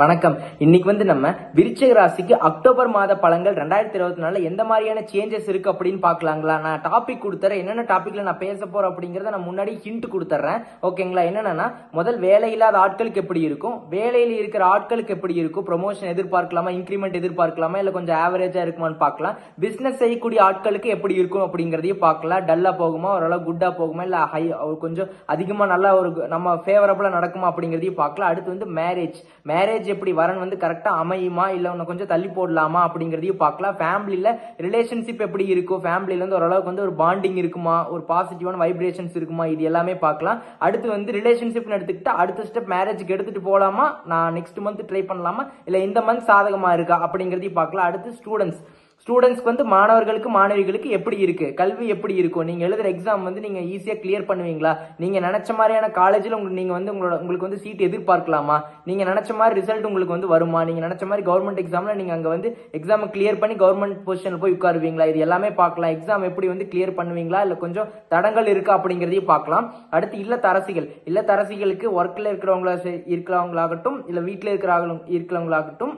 வணக்கம். இன்னைக்கு வந்து நம்ம விருச்சிக ராசிக்கு அக்டோபர் மாத பழங்கள் ரெண்டாயிரத்தி இருபத்தி நாலுல எந்த மாதிரியான சேஞ்சஸ் இருக்கு அப்படின்னு பார்க்கலாங்களா? நான் டாபிக் கொடுத்துறேன். என்னென்ன டாபிக்ல நான் பேச போறேன் அப்படிங்கறத நான் முன்னாடி ஹிண்ட் கொடுத்துட்றேன் ஓகேங்களா? என்னன்னா முதல் வேலை இல்லாத ஆட்களுக்கு எப்படி இருக்கும்? வேலையில இருக்கிற ஆட்களுக்கு எப்படி இருக்கும்? ப்ரொமோஷன் எதிர்பார்க்கலாமா? இன்க்ரிமெண்ட் எதிர்பார்க்கலாமா? இல்ல கொஞ்சம் ஆவரேஜா இருக்குமான்னு பார்க்கலாம். பிசினஸ் செய்யக்கூடிய ஆட்களுக்கு எப்படி இருக்கும் அப்படிங்கறதையும் பார்க்கலாம். டல்லா போகுமா? ஓரளவு குட்டா போகுமா? இல்ல ஹை கொஞ்சம் அதிகமா நல்லா ஒரு நம்ம ஃபேவரபிளா நடக்குமா அப்படிங்கறதையும் பார்க்கலாம். அடுத்து வந்து மேரேஜ் மேரேஜ் எப்படி வரன் வந்து கரெக்டாக அமையுமா? இல்ல உன்னை கொஞ்சம் தள்ளி போடலாமா? அப்படிங்கிறதையும் பார்க்கலாம். ஃபேமிலியில ரிலேஷன்ஷிப் எப்படி இருக்கும் ஃபேமிலியிலேருந்து ஓரளவுக்கு வந்து ஒரு பாண்டிங் இருக்குமா? ஒரு பாசிட்டிவான வைப்ரேஷன்ஸ் இருக்குமா? இது எல்லாமே பார்க்கலாம். அடுத்து வந்து ரிலேஷன்ஷிப்னு எடுத்துக்கிட்டால் அடுத்த ஸ்டெப் மேரேஜுக்கு எடுத்துட்டு போகலாமா நான் நெக்ஸ்ட் மந்த் ட்ரை பண்ணலாமா? இல்லை இந்த மந்த் சாதகமாக இருக்கா? அப்படிங்கிறதையும் பார்க்கலாம். அடுத்து ஸ்டூடெண்ட்ஸ் ஸ்டூடெண்ட்ஸ்க்கு வந்து மாணவர்களுக்கு மாணவிகளுக்கு எப்படி இருக்கு? கல்வி எப்படி இருக்கும் நீங்க எழுதுற எக்ஸாம் வந்து நீங்க ஈஸியா கிளியர் பண்ணுவீங்களா? நீங்க நினைச்ச மாதிரியான காலேஜில் உங்களுக்கு நீங்க வந்து உங்களோட உங்களுக்கு வந்து சீட் எதிர்பார்க்கலாமா? நீங்க நினைச்ச மாதிரி ரிசல்ட் உங்களுக்கு வந்து வருமா? நீங்க நினைச்ச மாதிரி கவர்மெண்ட் எக்ஸாம்ல நீங்க அங்க வந்து எக்ஸாம் கிளியர் பண்ணி கவர்மெண்ட் பொசிஷன்ல போய் உட்காருவீங்களா? இது எல்லாமே பார்க்கலாம். எக்ஸாம் எப்படி வந்து கிளியர் பண்ணுவீங்களா? இல்ல கொஞ்சம் தடங்கள் இருக்கா அப்படிங்கறதையும் பார்க்கலாம். அடுத்து இல்லத்தரசிகள். இல்லத்தரசிகளுக்கு ஒர்க்ல இருக்கிறவங்களா இருக்கிறவங்களாகட்டும் இல்ல வீட்டில் இருக்கிறவங்களும் இருக்கிறவங்களாகட்டும்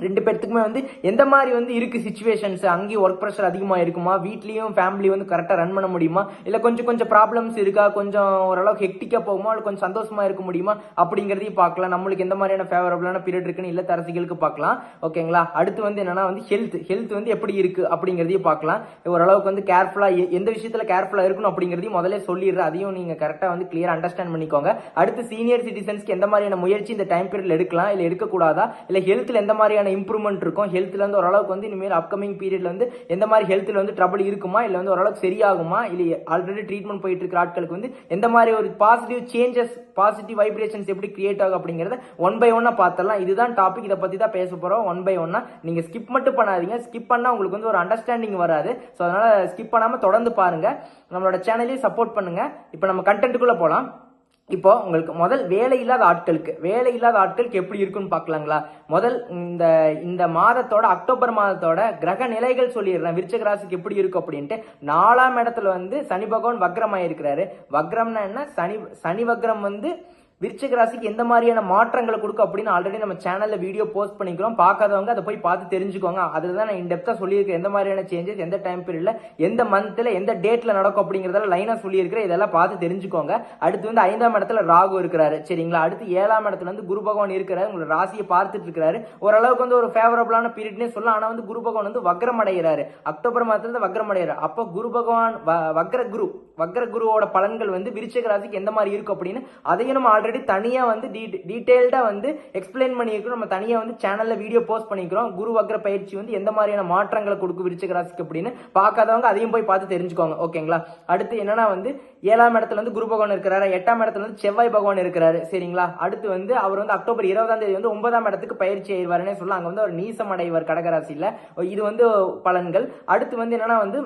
ரெண்டு பேர்த்துக்குமே வந்து எந்த மாதிரி வந்து இருக்கு சுச்சுவேஷன்ஸ் அங்கேயும் ஒர்க் ப்ரெஷர் அதிகமாக இருக்குமா? வீட்லேயும் ஃபேமிலி வந்து கரெக்டாக ரன் பண்ண முடியுமா? இல்லை கொஞ்சம் கொஞ்சம் ப்ராப்ளம்ஸ் இருக்கா? கொஞ்சம் ஓரளவுக்கு ஹெக்டிக்காக போகுமா? இல்லை கொஞ்சம் சந்தோஷமா இருக்க முடியுமா? அப்படிங்கிறதையும் பார்க்கலாம். நம்மளுக்கு எந்த மாதிரியான ஃபேவரபுளான பீரியட் இருக்குன்னு இல்லை தரசிகளுக்கு பார்க்கலாம் ஓகேங்களா அடுத்து வந்து என்னன்னா வந்து ஹெல்த் ஹெல்த் வந்து எப்படி இருக்கு அப்படிங்கிறதையும் பார்க்கலாம். ஓரளவுக்கு வந்து கேர்ஃபுல்லாக எந்த விஷயத்தில் கேர்ஃபுல்லாக இருக்கணும் அப்படிங்கிறதையும் முதல்ல சொல்லிடுறேன். அதையும் நீங்கள் கரெக்டாக வந்து கிளியர் அண்டர்ஸ்டாண்ட் பண்ணிக்கோங்க. அடுத்து சீனியர் சிட்டிசன்ஸ்க்கு எந்த மாதிரியான முயற்சி இந்த டைம் பீரியட்ல எடுக்கலாம்? இல்லை எடுக்கக்கூடாதா? இல்லை ஹெல்த்தில் எந்த மாதிரியான இம்ப்ரூவ்மெண்ட் இருக்கும். ஹெல்த்ல வந்து ஓரளவுக்கு வந்து இனிமேல் அப்கமிங் பீரியடில் வந்து எந்த மாதிரி ஹெல்த்தில் வந்து ட்ரபிள் இருக்குமா? இல்லை வந்து ஓரளவுக்கு சரியாகுமா? இல்லை ஆல்ரெடி ட்ரீட்மெண்ட் போயிட்டு இருக்கிற ஆட்களுக்கு வந்து எந்த மாதிரி ஒரு பாசிட்டிவ் சேஞ்சஸ் பாசிட்டிவ் வைப்ரேஷன்ஸ் எப்படி கிரியேட் ஆகும் அப்படிங்கறத ஒன் பை ஒன்னாக பார்த்துடலாம். இதுதான் டாபிக் இதை பற்றி தான் பேச போகிறோம் ஒன் பை ஒன்னாக நீங்கள் ஸ்கிப் மட்டும் பண்ணாதீங்க. ஸ்கிப் பண்ணால் உங்களுக்கு வந்து ஒரு அண்டர்ஸ்டாண்டிங் வராது. ஸோ அதனால் ஸ்கிப் பண்ணாமல் தொடர்ந்து பாருங்கள் நம்மளோட சேனலையும் சப்போர்ட் பண்ணுங்கள் இப்போ நம்ம கண்டென்ட்டுக்குள்ளே போகலாம் இப்போ உங்களுக்கு முதல் வேலை இல்லாத ஆட்களுக்கு வேலை இல்லாத ஆட்களுக்கு எப்படி இருக்குன்னு பார்க்கலாங்களா? முதல் இந்த இந்த மாதத்தோட அக்டோபர் மாதத்தோட கிரக நிலைகள் சொல்லிடுறேன். விருச்சக ராசிக்கு எப்படி இருக்கும் அப்படின்ட்டு. நாலாம் இடத்துல வந்து சனி பகவான் வக்ரமாயிருக்கிறாரு. வக்ரம்னா என்ன? சனி சனி வக்ரம் வந்து விருச்சிக ராசிக்கு எந்த மாதிரியான மாற்றங்களை கொடுக்கும் அப்படின்னு ஆல்ரெடி நம்ம சேனல்ல வீடியோ போஸ்ட் பண்ணிக்கிறோம். பார்க்காதவங்க அதை போய் பார்த்து தெரிஞ்சுக்கோங்க. அதில் தான் நான் இன்டெப்தா சொல்லியிருக்கேன். எந்த மாதிரியான சேஞ்சஸ் எந்த டைம் பீரியட்ல எந்த மந்த்ல எந்த டேட்ல நடக்கும் அப்படிங்கிறதால லைனா சொல்லியிருக்கிறேன். இதெல்லாம் பார்த்து தெரிஞ்சுக்கோங்க. அடுத்து வந்து ஐந்தாம் இடத்துல ராகு இருக்கிறாரு. சரிங்களா? அடுத்து ஏழாம் இடத்துல வந்து குரு பகவான் இருக்கிறாரு. உங்களோட ராசியை பார்த்துட்டு இருக்கிறாரு. ஓரளவுக்கு வந்து ஒரு ஃபேவரபிளான பீரியட்னே சொல்லலாம். ஆனால் வந்து குரு பகவான் வந்து வக்ரம் அடைகிறாரு. அக்டோபர் மாதத்துல வக்ரம் அடைகிறார். அப்போ குரு பகவான் வ- வக்ர குரு வக்ர குருவோட பலன்கள் வந்து விருச்சிக ராசிக்கு எந்த மாதிரி இருக்கும் அப்படின்னு அதையும் நம்ம ஆல்ரெடி தனியாக வந்து டீடைல்டா வந்து எக்ஸ்பிளைன் பண்ணியிருக்கிறோம். நம்ம தனியாக வந்து சேனலில் வீடியோ போஸ்ட் பண்ணிக்கிறோம். குரு வக்ர பயிற்சி வந்து எந்த மாதிரியான மாற்றங்களை கொடுக்கும் விருச்சிக ராசிக்கு அப்படின்னு பார்க்காதவங்க அதையும் போய் பார்த்து தெரிஞ்சுக்கோங்க. ஓகேங்களா? அடுத்து என்னன்னா வந்து ஏழாம் இடத்துல வந்து குரு பகவான் இருக்கிறாரு. எட்டாம் இடத்துல வந்து செவ்வாய் பகவான் இருக்கிறாரு. சரிங்களா? அடுத்து வந்து அவர் வந்து அக்டோபர் இருபதாம் தேதி வந்து ஒன்பதாம் இடத்துக்கு பயிற்சி ஆயிடுவாருன்னே சொல்லலாம். அங்கே வந்து அவர் நீசம் அடைவர் கடகராசியில். இது வந்து பலன்கள். அடுத்து வந்து என்னன்னா வந்து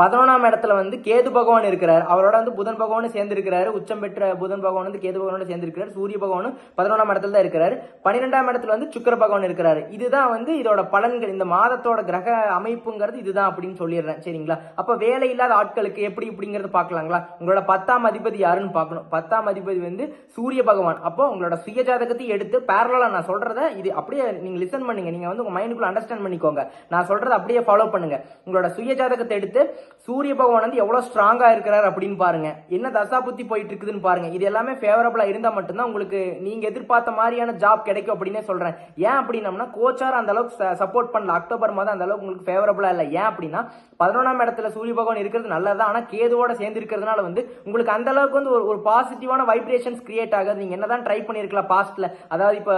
பதினொன்றாம் இடத்துல வந்து கேது பகவான் இருக்கிறார். அவரோட வந்து புதன் பகவானும் சேர்ந்திருக்கிறாரு. உச்சம் பெற்ற புதன் பகவான் வந்து கேது பகவானோட சேர்ந்திருக்கிறார். சூரிய பகவானும் பதினொன்றாம் இடத்துல தான் இருக்கிறார். பன்னிரெண்டாம் இடத்துல வந்து சுக்கர பகவான் இருக்கிறாரு. இதுதான் வந்து இதோட பலன்கள். இந்த மாதத்தோட கிரக அமைப்புங்கிறது இதுதான் அப்படின்னு சொல்லிடுறேன். சரிங்களா? அப்ப வேலை இல்லாத ஆட்களுக்கு எப்படி இப்படிங்கிறது பார்க்கலாங்களா? உங்களோட பத்தாம் அதிபதி யாருன்னு பார்க்கணும். பத்தாம் அதிபதி வந்து சூரிய பகவான். அப்போ உங்களோட சுயஜாதகத்தை எடுத்து பேரலாக நான் சொல்றத இது அப்படியே நீங்க லிசன் பண்ணுங்க. நீங்க வந்து உங்க மைண்டுக்குள்ள அண்டர்ஸ்டாண்ட் பண்ணிக்கோங்க. நான் சொல்றதை அப்படியே ஃபாலோ பண்ணுங்க. உங்களோட சுயஜாதகத்தை எடுத்து சூரிய பகவான் வந்து எவ்வளோ ஸ்ட்ராங்காக இருக்கிறார் அப்படின்னு பாருங்க. என்ன தசா புத்தி போயிட்டு இருக்குதுன்னு பாருங்க. இது எல்லாமே ஃபேவரபுளாக இருந்தால் மட்டும்தான் உங்களுக்கு நீங்கள் எதிர்பார்த்த மாதிரியான ஜாப் கிடைக்கும் அப்படின்னே சொல்கிறேன் ஏன் அப்படின்னம்னா கோச்சார் அந்த அளவுக்கு சப்போர்ட் பண்ணல. அக்டோபர் மாதம் அந்த அளவுக்கு உங்களுக்கு ஃபேவரபுளாக இல்லை. ஏன் அப்படின்னா பதினொன்றாம் இடத்துல சூரிய பகவான் இருக்கிறது நல்லதான் ஆனால் கேதுவோட சேர்ந்து இருக்கிறதுனால வந்து உங்களுக்கு அந்த அளவுக்கு வந்து ஒரு ஒரு பாசிட்டிவான வைப்ரேஷன்ஸ் கிரியேட் ஆகாது. நீங்கள் என்னதான் ட்ரை பண்ணியிருக்கலாம் பாஸ்ட்டில் அதாவது இப்போ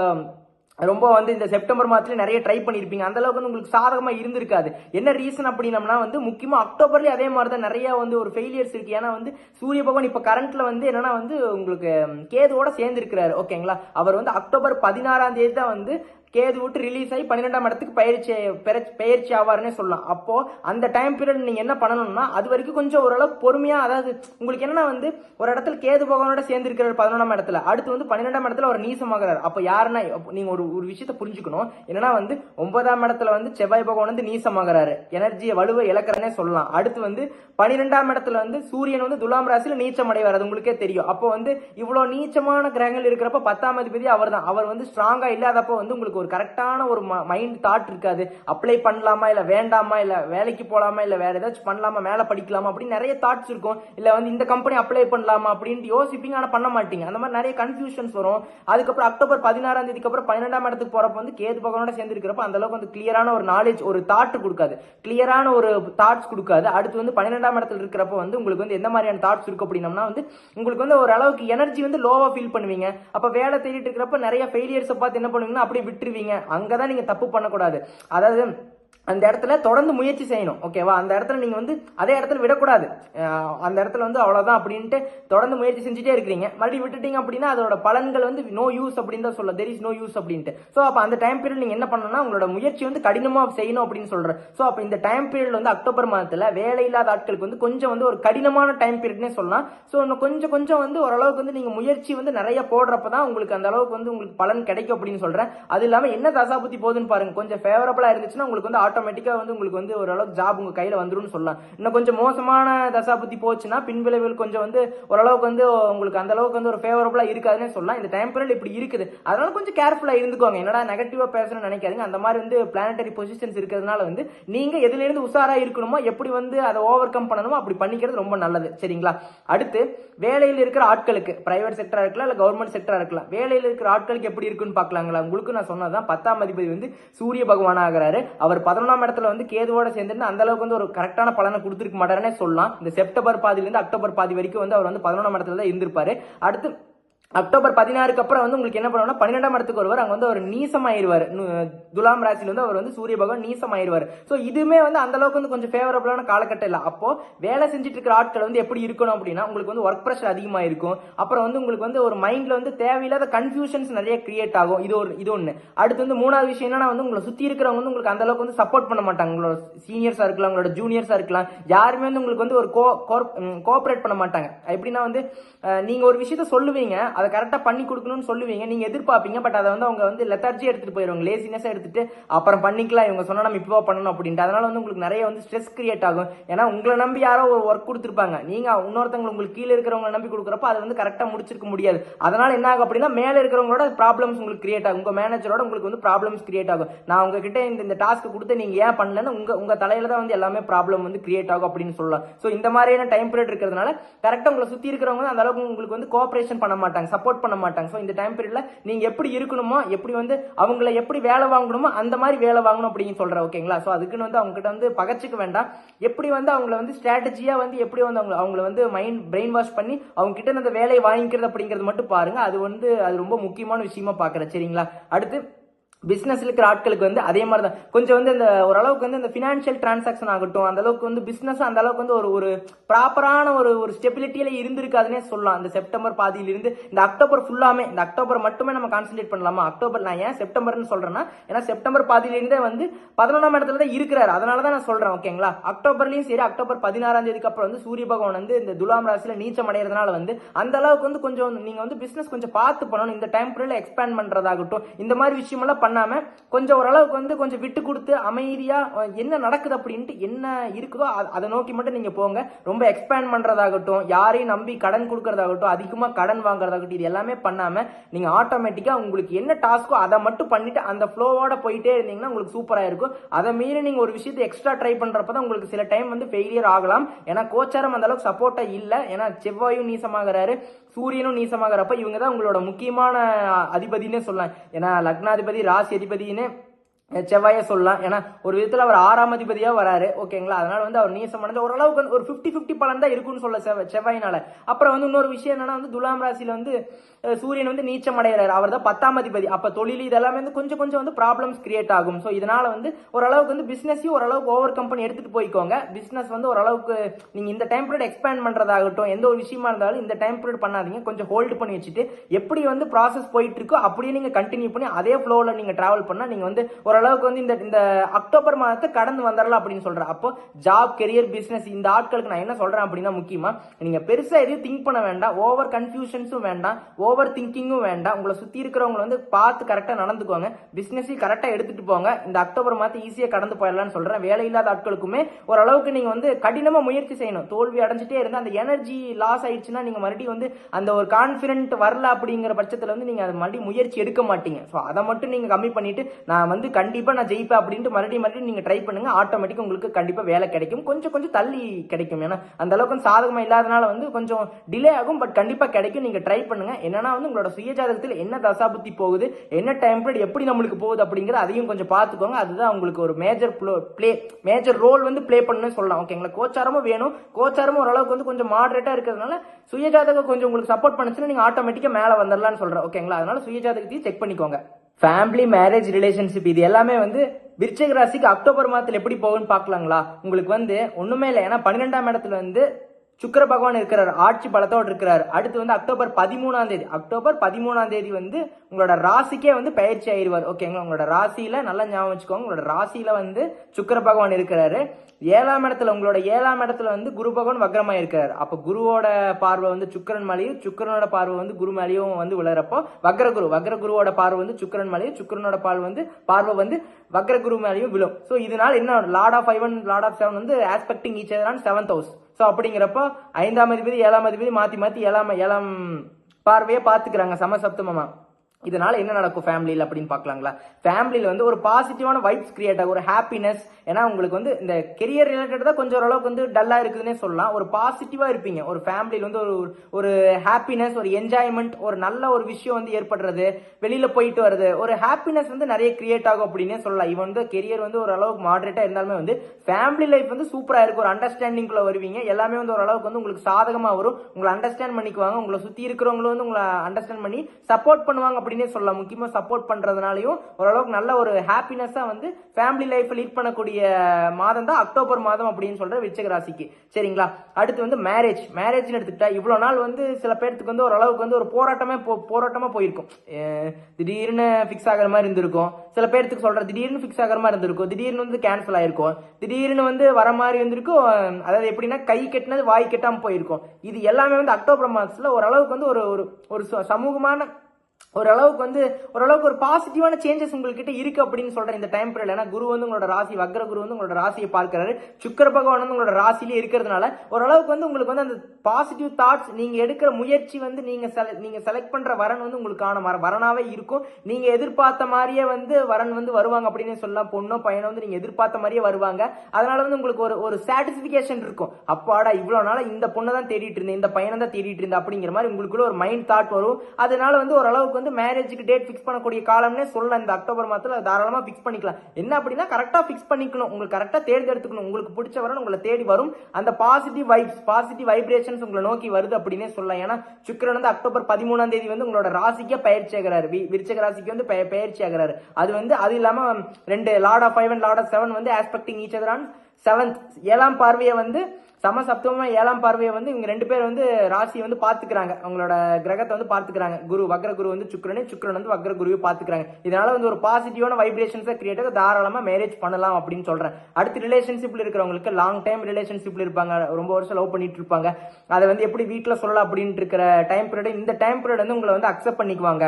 ரொம்ப வந்து இந்த செப்டம்பர் மாதத்துல நிறைய ட்ரை பண்ணியிருப்பீங்க அந்த அளவுக்கு வந்து உங்களுக்கு சாதகமாக இருந்திருக்காது. என்ன ரீசன் அப்படின்னம்னா வந்து முக்கியமாக அக்டோபர்லேயே அதே மாதிரி தான் நிறைய வந்து ஒரு ஃபெயிலியர்ஸ் இருக்கு. ஏன்னா வந்து சூரிய பகவான் இப்போ கரண்ட்ல வந்து என்னன்னா வந்து உங்களுக்கு கேதுவோட சேர்ந்துருக்கிறாரு. ஓகேங்களா? அவர் வந்து அக்டோபர் பதினாறாம் தேதி தான் வந்து கேது விட்டு ரிலீஸ் ஆகி பன்னிரெண்டாம் இடத்துக்கு பயிற்சி பெற- பயிற்சி ஆவாருன்னே சொல்லலாம். அப்போ அந்த டைம் பீரியட் நீங்க என்ன பண்ணணும்னா அது வரைக்கும் கொஞ்சம் ஓரளவுக்கு பொறுமையா அதாவது உங்களுக்கு என்னன்னா வந்து ஒரு இடத்துல கேது பகவானோட சேர்ந்து இருக்கிற பதினொன்றாம் இடத்துல. அடுத்து வந்து பன்னிரெண்டாம் இடத்துல ஒரு நீசமாகிறார். அப்ப யாருன்னா நீங்க ஒரு ஒரு விஷயத்தை புரிஞ்சுக்கணும். என்னன்னா வந்து ஒன்பதாம் இடத்துல வந்து செவ்வாய் பகவான் வந்து நீசமாகிறாரு. எனர்ஜியை வலுவை இழக்கிறனே சொல்லலாம். அடுத்து வந்து பன்னிரெண்டாம் இடத்துல வந்து சூரியன் வந்து துலாம் ராசியில நீச்சம் அடைவார் அது உங்களுக்கே தெரியும். அப்போ வந்து இவ்வளவு நீச்சமான கிரகங்கள் இருக்கிறப்ப பத்தாம் அதிபதி அவர் தான் அவர் வந்து ஸ்ட்ராங்கா இல்லாதப்போ வந்து உங்களுக்கு ஒரு கரெக்டான ஒரு மைண்ட் தாட் இருக்காது. அப்ளை பண்ணலாமா இல்லை வேண்டாமா? இல்லை வேலைக்கு போகலாமா இல்லை வேற ஏதாச்சும் பண்ணலாமா? மேலே படிக்கலாமா? அப்படின்னு நிறைய தாட்ஸ் இருக்கும். இல்லை வந்து இந்த கம்பெனி அப்ளை பண்ணலாமா? அப்படின்ட்டு யோசிப்பீங்க ஆனால் பண்ண மாட்டீங்க. அந்த மாதிரி நிறைய கன்ஃபியூஷன்ஸ் வரும். அதுக்கப்புறம் அக்டோபர் பதினாறாம் தேதிக்கு அப்புறம் பன்னெண்டாம் இடத்துக்கு போறப்ப வந்து கேது பகவானோட சேர்ந்து இருக்கிறப்ப அந்த அளவுக்கு வந்து கிளியரான ஒரு நாலேஜ் ஒரு தாட் கொடுக்காது. கிளியரான ஒரு தாட்ஸ் கொடுக்காது. அடுத்து வந்து பன்னிரெண்டாம் இடத்துல இருக்கிறப்ப வந்து உங்களுக்கு வந்து எந்த மாதிரியான தாட்ஸ் இருக்கும் அப்படின்னம்னா வந்து உங்களுக்கு வந்து ஒரு அளவுக்கு எனர்ஜி வந்து லோவா ஃபீல் பண்ணுவீங்க. அப்ப வேலை தேடிட்டு இருக்கிறப்ப நிறைய ஃபெயிலியர்ஸை பார்த்து என்ன பண்ணுவீங்கன்னா அப்படியே விட்டுருவீங்க அங்கதான் நீங்க தப்பு பண்ணக்கூடாது. அதாவது அந்த இடத்துல தொடர்ந்து முயற்சி செய்யணும் ஓகேவா அந்த இடத்துல நீங்க வந்து அதே இடத்துல விடக்கூடாது. அந்த இடத்துல வந்து அவ்வளவுதான் அப்படின்ட்டு தொடர்ந்து முயற்சி செஞ்சுட்டே இருக்கிறீங்க. மறுபடியும் விட்டுட்டீங்க அப்படின்னா அதோட பலன்கள் வந்து நோ யூஸ் அப்படின்னு தான் சொல்ல தெர் இஸ் நோ யூஸ் அப்படின்ட்டு. ஸோ அப்போ அந்த டைம் பீரியட் நீங்க என்ன பண்ணணும்னா உங்களோட முயற்சி வந்து கடினமா செய்யணும் அப்படின்னு சொல்றேன் ஸோ அப்போ இந்த டைம் பீரியட் வந்து அக்டோபர் மாதத்துல வேலை இல்லாத ஆட்களுக்கு வந்து கொஞ்சம் வந்து ஒரு கடினமான டைம் பீரியட்னே சொல்லலாம். ஸோ இன்னும் கொஞ்சம் கொஞ்சம் வந்து ஓரளவுக்கு வந்து நீங்க முயற்சி வந்து நிறைய போடுறப்ப தான் உங்களுக்கு அந்த அளவுக்கு வந்து உங்களுக்கு பலன் கிடைக்கும் அப்படின்னு சொல்றேன். அது இல்லாமல் என்ன தசாபுத்தி போகுதுன்னு பாருங்க. கொஞ்சம் ஃபேவரபிளா இருந்துச்சுன்னா உங்களுக்கு வந்து ஆட்டோமேட்டிக்காக வந்து உங்களுக்கு வந்து ஓரளவுக்கு ஜாப் உங்கள் கையில வந்துடும் சொல்லலாம். இன்னும் கொஞ்சம் மோசமான தசாபுத்தி போச்சுன்னா பின்விளைவுகள் கொஞ்சம் வந்து ஓரளவுக்கு வந்து உங்களுக்கு அந்த அளவுக்கு வந்து ஒரு ஃபேவரபுளாக இருக்காதுன்னு சொல்லலாம். இந்த டைம் இப்படி இருக்குது. அதனால கொஞ்சம் கேர்ஃபுல்லா இருந்துக்கோங்க. என்னடா நெகட்டிவா பேசணும்னு நினைக்காதீங்க. அந்த மாதிரி வந்து பிளானட்டரி பொசிஷன்ஸ் இருக்கிறதுனால வந்து நீங்க எதுல இருந்து உஷாரா இருக்கணுமோ எப்படி வந்து அதை ஓவர் கம் பண்ணணுமோ அப்படி பண்ணிக்கிறது ரொம்ப நல்லது. சரிங்களா? அடுத்து வேலையில் இருக்கிற ஆட்களுக்கு பிரைவேட் செக்டராக இருக்கலாம் இல்லை கவர்மெண்ட் செக்டராக இருக்கலாம். வேலையில் இருக்கிற ஆட்களுக்கு எப்படி இருக்குன்னு பார்க்கலாங்களா? உங்களுக்கு நான் சொன்னதான் பத்தாம் அதிபதி வந்து சூரிய பகவான் ஆகிறாரு. அவர் பதினொன்றாம் இடத்துல வந்து கேதுவோட சேர்ந்துட்டு அந்த அளவுக்கு வந்து ஒரு கரெக்டான பலனை கொடுத்துருக்க மாட்டாருன்னே சொல்லலாம். இந்த செப்டம்பர் பாதியிலிருந்து அக்டோபர் பாதி வரைக்கும் வந்து அவர் வந்து பதினொன்றாம் இடத்துல தான் இருந்திருப்பாரு. அடுத்து அக்டோபர் பதினாறுக்கு அப்புறம் வந்து உங்களுக்கு என்ன பண்ணுவோம்னா பன்னிரெண்டாம் இடத்துக்கு வருவார். அங்கே வந்து அவர் நீசமாயிருவார். துலாம் ராசியில் வந்து அவர் வந்து சூரிய பகவான் நீசமாயிருவார். ஸோ இதுவுமே வந்து அந்த அளவுக்கு வந்து கொஞ்சம் ஃபேவரபுளான காலகட்டம் இல்லை. அப்போ வேலை செஞ்சுட்டு இருக்கிற ஆட்கள் வந்து எப்படி இருக்கணும் அப்படின்னா உங்களுக்கு வந்து ஒர்க் ப்ரெஷர் அதிகமாக இருக்கும். அப்புறம் வந்து உங்களுக்கு வந்து ஒரு மைண்டில் வந்து தேவையில்லாத கன்ஃபியூஷன்ஸ் நிறைய கிரியேட் ஆகும். இது ஒரு இது ஒன்று அடுத்து வந்து மூணாவது விஷயம் என்னன்னா வந்து உங்களை சுற்றி இருக்கிறவங்க வந்து உங்களுக்கு அந்த அளவுக்கு வந்து சப்போர்ட் பண்ண மாட்டாங்க. உங்களோட சீனியர்ஸாக இருக்கலாம் உங்களோட ஜூனியர்ஸாக இருக்கலாம். யாருமே வந்து உங்களுக்கு வந்து ஒரு கோ கோஆப்ரேட் பண்ண மாட்டாங்க. எப்படின்னா வந்து நீங்கள் ஒரு விஷயத்த சொல்லுவீங்க அதை கரெக்டாக பண்ணி கொடுக்கணும்னு சொல்லுவீங்க. நீங்கள் எதிர்பார்ப்பீங்க பட் அதை வந்து அவங்க வந்து லெத்தார்ஜி எடுத்துட்டு போயிடுவாங்க லேசினஸாக எடுத்துட்டு அப்புறம் பண்ணிக்கலாம் இவங்க சொன்னால் நம்ம இப்போ பண்ணணும் அப்படின்ட்டு. அதனால் வந்து உங்களுக்கு நிறைய வந்து ஸ்ட்ரெஸ் கிரியேட் ஆகும். ஏன்னா உங்களை நம்பி யாரோ ஒரு ஒர்க் கொடுத்துருப்பாங்க. நீங்கள் இன்னொருத்தவங்க உங்களுக்கு கீழே இருக்கிறவங்க நம்பி கொடுக்குறப்ப அதை வந்து கரெக்டாக முடிச்சிருக்க முடியாது. அதனால் என்ன ஆகும் அப்படின்னா மேலே இருக்கிறவங்களோட ப்ராப்ளம்ஸ் உங்களுக்கு கிரியேட் ஆகும். உங்கள் மேனேஜரோட உங்களுக்கு வந்து ப்ராப்ளம்ஸ் கிரியேட் ஆகும். நான் உங்ககிட்ட இந்த இந்த டாஸ்க் கொடுத்து நீங்கள் ஏன் பண்ணலன்னு உங்கள் உங்கள் தலையில் தான் வந்து எல்லாமே ப்ராப்ளம் வந்து கிரியேட் ஆகும் அப்படின்னு சொல்லலாம். ஸோ இந்த மாதிரியான டைம் பீரியட் இருக்கிறதுனால கரெக்டாக உங்களை சுற்றி இருக்கிறவங்க அந்த அளவுக்கு உங்களுக்கு வந்து கோஆப்ரேஷன் பண்ண மாட்டாங்க. சப்போர்ட் பண்ண மாட்டாங்க. ஸோ இந்த டைம் பீரியடில் நீங்கள் எப்படி இருக்கணுமோ எப்படி வந்து அவங்கள எப்படி வேலை வாங்கணுமோ அந்த மாதிரி வேலை வாங்கணும் அப்படின்னு சொல்கிறேன் ஓகேங்களா? ஸோ அதுக்குன்னு வந்து அவங்ககிட்ட வந்து பகச்சிக்க வேண்டாம். எப்படி வந்து அவங்கள வந்து ஸ்ட்ராட்டஜியாக வந்து எப்படி வந்து அவங்க அவங்கள வந்து மைண்ட் பிரெயின் வாஷ் பண்ணி அவங்க கிட்ட அந்த வேலையை வாங்கிக்கிறது அப்படிங்கிறது மட்டும் பாருங்கள் அது வந்து அது ரொம்ப முக்கியமான விஷயமா பார்க்குறேன் சரிங்களா? அடுத்து பிசினஸ் இருக்கிற ஆட்களுக்கு வந்து அதே மாதிரி தான். கொஞ்சம் வந்து இந்த ஓரளவுக்கு வந்து இந்த ஃபினான்ஷியல் டிரான்சாக்ஷன் ஆகட்டும் அந்த அளவுக்கு வந்து பிஸ்னஸ் அந்த அளவுக்கு வந்து ஒரு ஒரு ப்ராப்பரான ஒரு ஒரு ஸ்டெபிலிட்டியில இருந்திருக்காதுன்னே சொல்லலாம். இந்த செப்டம்பர் பாதியிலிருந்து இந்த அக்டோபர் ஃபுல்லாமே இந்த அக்டோபர் மட்டுமே நம்ம கான்சன்ட்ரேட் பண்ணலாமா? அக்டோபர் நான் ஏன் செப்டம்பர்னு சொல்றேன்னா ஏன்னா செப்டம்பர் பாதியிலிருந்தே வந்து பதினொன்றாம் இடத்துல தான் இருக்கிறாரு. அதனால தான் நான் சொல்றேன் ஓகேங்களா அக்டோபர்லயும் சரி அக்டோபர் பதினாறாம் தேதிக்கு அப்புறம் வந்து சூரிய பகவான் வந்து இந்த துலாம் ராசியில நீச்சம் அடைகிறதுனால வந்து அந்த அளவுக்கு வந்து கொஞ்சம் வந்து நீங்க வந்து பிசினஸ் கொஞ்சம் பார்த்து பண்ணணும். இந்த டைம் பீரியட்ல எக்ஸ்பேண்ட் பண்றதாகட்டும் இந்த மாதிரி விஷயமெல்லாம் பண்ணாம கொஞ்சம் ஓரளவுக்கு வந்து கொஞ்சம் விட்டு கொடுத்து அமைதியா என்ன நடக்குது அப்படின்ட்டு என்ன இருக்குதோ அதை நோக்கி மட்டும் நீங்க போங்க. ரொம்ப எக்ஸ்பேண்ட் பண்றதாகட்டும் யாரையும் நம்பி கடன் கொடுக்கறதாகட்டும் அதிகமா கடன் வாங்குறதாகட்டும் இது எல்லாமே பண்ணாம நீங்க ஆட்டோமேட்டிக்கா உங்களுக்கு என்ன டாஸ்க்கோ அதை மட்டும் பண்ணிட்டு அந்த ஃப்ளோவோட போயிட்டே இருந்தீங்கன்னா உங்களுக்கு சூப்பரா இருக்கும். அதை மீறி நீங்க ஒரு விஷயத்தை எக்ஸ்ட்ரா ட்ரை பண்றப்ப தான் உங்களுக்கு சில டைம் வந்து ஃபெயிலியர் ஆகலாம். ஏன்னா கோச்சாரம் அந்த அளவுக்கு சப்போர்ட்டா ஏன்னா செவ்வாயும் நீசமாகிறாரு. சூரியனும் நீசமாகிறப்ப இவங்க தான் உங்களோட முக்கியமான அதிபதினே சொல்லலாம். ஏன்னா லக்னாதிபதி ராசி அதிபதினே செவ்வாயை சொல்லலாம். ஏன்னா ஒரு விதத்துல அவர் ஆறாம் அதிபதியா வராரு. ஓகேங்களா அதனால வந்து அவர் நீசம் அடைஞ்ச ஓரளவுக்கு வந்து ஒரு 50 50 பலன் தான் இருக்கும்னு சொல்ல செவ்வாய் செவ்வாயினால. அப்புறம் வந்து இன்னொரு விஷயம் என்னன்னா வந்து துலாம் ராசியில வந்து சூரியன் வந்து நீச்சம் அடைகிறாரு அவர் தான் பத்தாம் அதிபதி. அப்ப தொழில் இதெல்லாமே வந்து கொஞ்சம் கொஞ்சம் வந்து ப்ராப்ளம்ஸ் கிரியேட் ஆகும். ஸோ இதனால வந்து ஓரளவுக்கு வந்து பிசினஸையும் ஓரளவுக்கு ஓவர் கம்பெனி எடுத்துட்டு போய்க்கோங்க. பிசினஸ் வந்து ஓரளவுக்கு நீங்க இந்த டைம் பீரியட் எக்ஸ்பேண்ட் பண்றதாகட்டும் எந்த ஒரு விஷயமா இருந்தாலும் இந்த டைம் பீரியட் பண்ணாதீங்க. கொஞ்சம் ஹோல்டு பண்ணி வச்சுட்டு எப்படி வந்து ப்ராசஸ் போயிட்டு இருக்கோ அப்படியே நீங்க கண்டினியூ பண்ணி அதே ஃப்ளோவில் நீங்க டிராவல் பண்ணா நீங்க வந்து ஓரளவு ஓரளவுக்கு வந்து இந்த இந்த அக்டோபர் மாதத்தை கடந்து வந்துடலாம் அப்படின்னு சொல்கிறேன் அப்போ ஜாப் கெரியர் பிஸ்னஸ் இந்த ஆட்களுக்கு நான் என்ன சொல்கிறேன் அப்படின்னா முக்கியமாக நீங்கள் பெருசாக எதையும் திங்க் பண்ண வேண்டாம். ஓவர் கன்ஃபியூஷன்ஸும் வேண்டாம். ஓவர் திங்கிங்கும் வேண்டாம். உங்களை சுற்றி இருக்கிறவங்களை வந்து பார்த்து கரெக்டாக நடந்துக்கோங்க. பிஸ்னஸையும் கரெக்டாக எடுத்துகிட்டு போங்க. இந்த அக்டோபர் மாதம் ஈஸியாக கடந்து போயிடலாம்னு சொல்கிறேன் வேலை இல்லாத ஆட்களுக்குமே ஓரளவுக்கு நீங்கள் வந்து கடினமாக முயற்சி செய்யணும். தோல்வி அடைஞ்சிட்டே இருந்தால் அந்த எனர்ஜி லாஸ் ஆயிடுச்சுன்னா நீங்கள் மறுபடியும் வந்து அந்த ஒரு கான்ஃபிடென்ட் வரல அப்படிங்கிற பட்சத்தில் வந்து நீங்கள் அது மறுபடியும் முயற்சி எடுக்க மாட்டீங்க. ஸோ அதை மட்டும் நீங்கள் கம்மி பண்ணிட்டு நான் வந்து கண்டிப்பாக நான் ஜெயிப்பேன் அப்படின்ட்டு மறுபடியும் மறுபடியும் நீங்கள் ட்ரை பண்ணுங்கள் ஆட்டோமேட்டிக் உங்களுக்கு கண்டிப்பாக வேலை கிடைக்கும். கொஞ்சம் கொஞ்சம் தள்ளி கிடைக்கும். ஏன்னா அந்த அளவுக்கு வந்து இல்லாதனால வந்து கொஞ்சம் டிலே ஆகும். பட் கண்டிப்பாக கிடைக்கும். நீங்கள் ட்ரை பண்ணுங்கள் என்னன்னா வந்து உங்களோட சுயஜாதகத்தில் என்ன தசாபுத்தி போகுது? என்ன டைம் பீரியட் எப்படி நம்மளுக்கு போகுது அப்படிங்கிற அதையும் கொஞ்சம் பார்த்துக்கோங்க. அதுதான் உங்களுக்கு ஒரு மேஜர் ப்ளே மேஜர் ரோல் வந்து ப்ளே பண்ணணும்னு சொல்லலாம். ஓகேங்களா கோச்சாரமும் வேணும். கோச்சாரமும் ஓரளவுக்கு வந்து கொஞ்சம் மாடரேட்டாக இருக்கிறதுனால சுயஜாதகம் கொஞ்சம் உங்களுக்கு சப்போர்ட் பண்ணுச்சுன்னா நீங்கள் ஆட்டோமேட்டிக்காக மேலே வந்துடலாம்னு சொல்கிறேன் ஓகேங்களா அதனால சுயஜாதகத்தையும் செக் பண்ணிக்கோங்க. ஃபேமிலி மேரேஜ் ரிலேஷன்ஷிப் இது எல்லாமே வந்து விருச்சிக ராசிக்கு அக்டோபர் மாதத்தில் எப்படி போகும்னு பார்க்கலாங்களா? உங்களுக்கு வந்து ஒன்றுமே இல்லை. ஏன்னா பன்னிரெண்டாம் இடத்துல வந்து சுக்கிர பகவான் இருக்கிறார். ஆட்சி பலத்தோடு இருக்கிறார். அடுத்து வந்து அக்டோபர் பதிமூணாம் தேதி. அக்டோபர் பதிமூணாம் தேதி வந்து உங்களோட ராசிக்கே வந்து பயிற்சி ஆயிடுவார். ஓகேங்களா? உங்களோட ராசியில நல்லா ஞாபகம் வச்சுக்கோங்க. உங்களோட ராசியில வந்து சுக்கர பகவான் இருக்கிறாரு. ஏழாம் இடத்துல உங்களோட ஏழாம் இடத்துல வந்து குரு பகவான் வக்ரமா இருக்கிறார் அப்ப குருவோட பார்வை வந்து சுக்கரன் மேலேயும் சுக்கரனோட பார்வை வந்து குரு மேலேயும் வந்து விளறப்போ வக்ர குரு வக்ர குருவோட பார்வை வந்து சுக்கரன் மேலேயும் சுக்கரனோட பார்வை வந்து பார்வை வந்து வக்ர குரு மேலேயும் விழும். ஸோ இதனால என்ன lord of five and lord of seven வந்து aspecting each other seventh house so அப்படிங்கிறப்போ ஐந்தாம் அதிபதி ஏழாம் அதிபதி மாத்தி மாத்தி ஏழாம் ஏழாம் பார்வையே பார்த்துக்கிறாங்க. சமசப்தமமா. இதனால என்ன நடக்கும் ஃபேமிலியில் அப்படின்னு பார்க்கலாங்களா? ஃபேமிலியில் வந்து ஒரு பாசிட்டிவான வைப்ஸ் கிரியேட் ஆகும் ஒரு ஹாப்பினஸ் ஏன்னா உங்களுக்கு வந்து இந்த கெரியர் ரிலேட்டட் தான் கொஞ்சம் ஓரளவுக்கு வந்து டல்லாக இருக்குதுன்னே சொல்லலாம். ஒரு பாசிட்டிவாக இருப்பீங்க. ஒரு ஃபேமிலியில் வந்து ஒரு ஒரு ஹாப்பினஸ் ஒரு என்ஜாய்மெண்ட் ஒரு நல்ல ஒரு விஷயம் வந்து ஏற்படுறது வெளியில் போயிட்டு வருது ஒரு ஹாப்பினஸ் வந்து நிறைய கிரியேட் ஆகும் அப்படின்னே சொல்லலாம். இவன் வந்து கெரியர் வந்து ஒரு அளவுக்கு மாடரேட்டாக இருந்தாலுமே வந்து ஃபேமிலி லைஃப் வந்து சூப்பராக இருக்கும். ஒரு அண்டர்ஸ்டாண்டிங்குள்ளே வருவீங்க. எல்லாமே வந்து ஓரளவுக்கு வந்து உங்களுக்கு சாதகமாக வரும். உங்களை அண்டர்ஸ்டாண்ட் பண்ணிக்குவாங்க. உங்களை சுற்றி இருக்கிறவங்களும் வந்து உங்களை அண்டர்ஸ்டாண்ட் பண்ணி சப்போர்ட் பண்ணுவாங்க அப்படின்னே சொல்லலாம். முக்கியமாக சப்போர்ட் பண்ணுறதுனாலையும் ஓரளவுக்கு நல்ல ஒரு ஹாப்பினஸாக வந்து ஃபேமிலி லைஃப் லீட் பண்ணக்கூடிய மாதம் தான் அக்டோபர் மாதம் அப்படின்னு சொல்கிற விச்சக ராசிக்கு. சரிங்களா? அடுத்து வந்து மேரேஜ் மேரேஜ்னு எடுத்துக்கிட்டா இவ்வளோ நாள் வந்து சில பேர்த்துக்கு வந்து ஓரளவுக்கு வந்து ஒரு போராட்டமே போ போராட்டமாக போயிருக்கும். திடீர்னு ஃபிக்ஸ் ஆகிற மாதிரி இருந்திருக்கும். சில பேர்த்துக்கு சொல்கிற திடீர்னு ஃபிக்ஸ் ஆகிற மாதிரி இருந்திருக்கும். திடீர்னு வந்து கேன்சல் ஆயிருக்கும். திடீர்னு வந்து வர மாதிரி இருந்திருக்கும். அதாவது எப்படின்னா கை கெட்டினது வாய் கெட்டாமல் போயிருக்கும். இது எல்லாமே வந்து அக்டோபர் மாதத்துல ஓரளவுக்கு வந்து ஒரு ஒரு ஒரு ச- சமூகமான ஓரளவுக்கு வந்து ஓரளவுக்கு ஒரு பாசிட்டிவான சேஞ்சஸ் உங்ககிட்ட இருக்கு அப்படின்னு சொல்றேன் இந்த டைம் பீரியட் ஏன்னா குரு வந்து உங்களோட ராசி வக்ர குரு வந்து உங்களோட ராசியை பார்க்கிறாரு. சுக்கர பகவான் வந்து உங்களோட ராசிலே இருக்கிறதுனால ஓரளவுக்கு வந்து உங்களுக்கு வந்து அந்த பாசிட்டிவ் தாட்ஸ் நீங்க எடுக்கிற முயற்சி வந்து நீங்க நீங்க செலக்ட் பண்ற வரன் வந்து உங்களுக்கான வர வரனாவே இருக்கும். நீங்க எதிர்பார்த்த மாதிரியே வந்து வரன் வந்து வருவாங்க அப்படின்னு சொல்லலாம். பொண்ணோ பையனோ வந்து நீங்க எதிர்பார்த்த மாதிரியே வருவாங்க. அதனால வந்து உங்களுக்கு ஒரு ஒரு சாட்டிஸ்பிகேஷன் இருக்கும். அப்பாடா இவ்வளவு நாளா இந்த பொண்ணை தான் தேடிட்டு இருந்தேன் இந்த பையனை தான் தேடிட்டு இருந்தேன் அப்படிங்கிற மாதிரி உங்களுக்குள்ள ஒரு மைண்ட் தாட் வரும். அதனால வந்து ஓரளவுக்கு வந்து மேரேஜுக்கு டேட் ஃபிக்ஸ் பண்ணக்கூடிய காலம்னே சொல்லலாம் இந்த அக்டோபர் மாதத்தில் தாராளமாக ஃபிக்ஸ் பண்ணிக்கலாம். என்ன அப்படின்னா கரெக்டாக ஃபிக்ஸ் பண்ணிக்கணும். உங்களுக்கு கரெக்டாக தேர்ந்தெடுத்துக்கணும். உங்களுக்கு பிடிச்ச வரணும் உங்களை தேடி வரும். அந்த பாசிட்டிவ் வைப்ஸ் பாசிட்டிவ் வைப்ரேஷன்ஸ் உங்களை நோக்கி வருது அப்படின்னே சொல்லலாம். ஏன்னா சுக்கிரன் வந்து அக்டோபர் பதிமூணாம் தேதி வந்து உங்களோட ராசிக்கே பயிற்சி ஆகிறாரு. விருச்சக ராசிக்கு வந்து பயிற்சி ஆகிறாரு. அது வந்து அது இல்லாமல் ரெண்டு lord of five and lord of seven வந்து ஆஸ்பெக்டிங் ஈச் அதரான் செவன்த் ஏழாம் பார்வையை வந்து சமசப்தம ஏழாம் பார்வையை வந்து இவங்க ரெண்டு பேர் வந்து ராசியை வந்து பார்த்துக்கிறாங்க. அவங்களோட கிரகத்தை வந்து பார்த்துக்கிறாங்க. குரு வக்ர குரு வந்து சுக்ரனே சுக்ரன் வந்து வக்ர குருவை பாத்துக்கிறாங்க இதனால வந்து ஒரு பாசிட்டிவான வைப்ரேஷன்ஸை கிரியேட் ஆக தாராளமாக மேரேஜ் பண்ணலாம் அப்படின்னு சொல்கிறேன் அடுத்து ரிலேஷன்ஷிப்பில் இருக்கிறவங்களுக்கு லாங் டைம் ரிலேஷன்ஷிப்பில் இருப்பாங்க. ரொம்ப வருஷம் லவ் பண்ணிட்டு இருப்பாங்க. அதை வந்து எப்படி வீட்டில் சொல்லலாம் அப்படின்ட்டு இருக்கிற டைம் பீரியட் இந்த டைம் பீரியட் வந்து உங்களை வந்து அக்செப்ட் பண்ணிக்குவாங்க.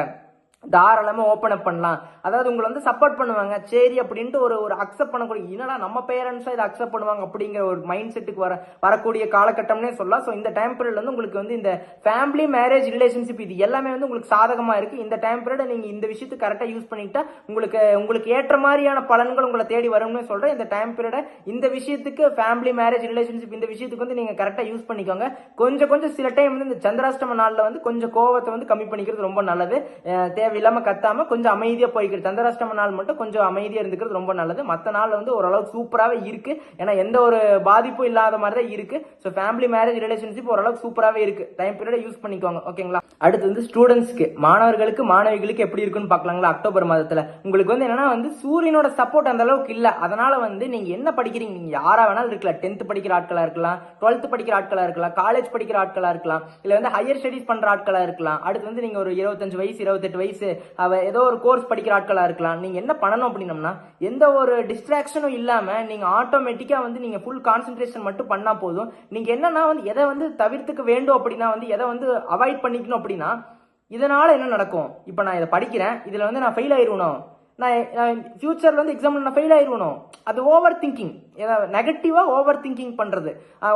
தாராளமாக ஓப்பன் அப் பண்ணலாம். அதாவது உங்களை வந்து சப்போர்ட் பண்ணுவாங்க. சரி அப்படின்ட்டு ஒரு ஒரு அக்செப்ட் பண்ணக்கூடிய என்னடா நம்ம பேரண்ட்ஸாக இதை அக்செப்ட் பண்ணுவாங்க அப்படிங்கிற ஒரு மைண்ட் செட்டுக்கு வர வரக்கூடிய காலகட்டம்னே சொல்லலாம். ஸோ இந்த டைம் பீரியட் வந்து உங்களுக்கு வந்து இந்த ஃபேமிலி மேரேஜ் ரிலேஷன்ஷிப் இது எல்லாமே வந்து உங்களுக்கு சாதகமாக இருக்குது இந்த டைம் பீரியட் நீங்கள் இந்த விஷயத்துக்கு கரெக்டாக யூஸ் பண்ணிக்கிட்டா உங்களுக்கு உங்களுக்கு ஏற்ற மாதிரியான பலன்கள் உங்களை தேடி வரும்னு சொல்கிறேன் இந்த டைம் பீரியட இந்த விஷயத்துக்கு ஃபேமிலி மேரேஜ் ரிலேஷன்ஷிப் இந்த விஷயத்துக்கு வந்து நீங்கள் கரெக்டாக யூஸ் பண்ணிக்கோங்க. கொஞ்சம் கொஞ்சம் சில டைம் வந்து இந்த சந்திராஷ்டம நாளில் வந்து கொஞ்சம் கோவத்தை வந்து கம்மி பண்ணிக்கிறது ரொம்ப நல்லது. தேவை இல்லாம கத்தாம கொஞ்சம் அமைதியா போய்க்கிறது சந்திராஷ்டம நாள் மட்டும் கொஞ்சம் அமைதியா இருந்துக்கிறது ரொம்ப நல்லது. மற்ற நாள் வந்து ஓரளவுக்கு சூப்பராகவே இருக்கு. ஏன்னா எந்த ஒரு பாதிப்பும் இல்லாத மாதிரி தான் இருக்கு ஸோ ஃபேமிலி மேரேஜ் ரிலேஷன்ஷிப் ஓரளவுக்கு சூப்பராகவே இருக்கு. டைம் பீரியட் யூஸ் பண்ணிக்கோங்க ஓகேங்களா அடுத்து வந்து ஸ்டூடெண்ட்ஸ்க்கு மாணவர்களுக்கு மாணவிகளுக்கு எப்படி இருக்குன்னு பார்க்கலாங்களா? அக்டோபர் மாதத்துல. உங்களுக்கு வந்து என்னன்னா வந்து சூரியனோட சப்போர்ட் அந்த அளவுக்கு இல்ல. அதனால வந்து நீங்க என்ன படிக்கிறீங்க? நீங்க யாரா வேணாலும் இருக்கலாம். டென்த் படிக்கிற ஆட்களா இருக்கலாம் டுவெல்த் படிக்கிற ஆட்களா இருக்கலாம் காலேஜ் படிக்கிற ஆட்களா இருக்கலாம் இல்ல வந்து ஹையர் ஸ்டடிஸ் பண்ற ஆட்களா இருக்கலாம். அடுத்து வந்து நீங்க ஒரு இருபத்தஞ்சு வயசு இருபத்தெட்டு வயசு அவள் ஏதோ ஒரு கோர்ஸ் படிக்கிற ஆட்களாக இருக்கலாம். நீங்கள் என்ன பண்ணணும் அப்படின்னம்னா எந்த ஒரு டிஸ்ட்ராக்ஷனும் இல்லாமல் நீங்கள் ஆட்டோமேட்டிக்காக வந்து நீங்கள் ஃபுல் கான்சென்ட்ரேஷன் மட்டும் பண்ணால் போதும். நீங்கள் என்னன்னா வந்து எதை வந்து தவிர்த்துக்க வேண்டும் அப்படின்னா வந்து எதை வந்து அவாய்ட் பண்ணிக்கணும் அப்படின்னா இதனால் என்ன நடக்கும்? இப்போ நான் இதை படிக்கிறேன். இதில் வந்து நான் ஃபெயில் ஆயிருவணும் நான் ஃப்யூச்சரில் வந்து எக்ஸாம்ல நான் ஃபெயில் ஆயிருவணும் அது ஓவர் திங்கிங் நெகட்டிவா ஓவர் திங்கிங் பண்ணுறது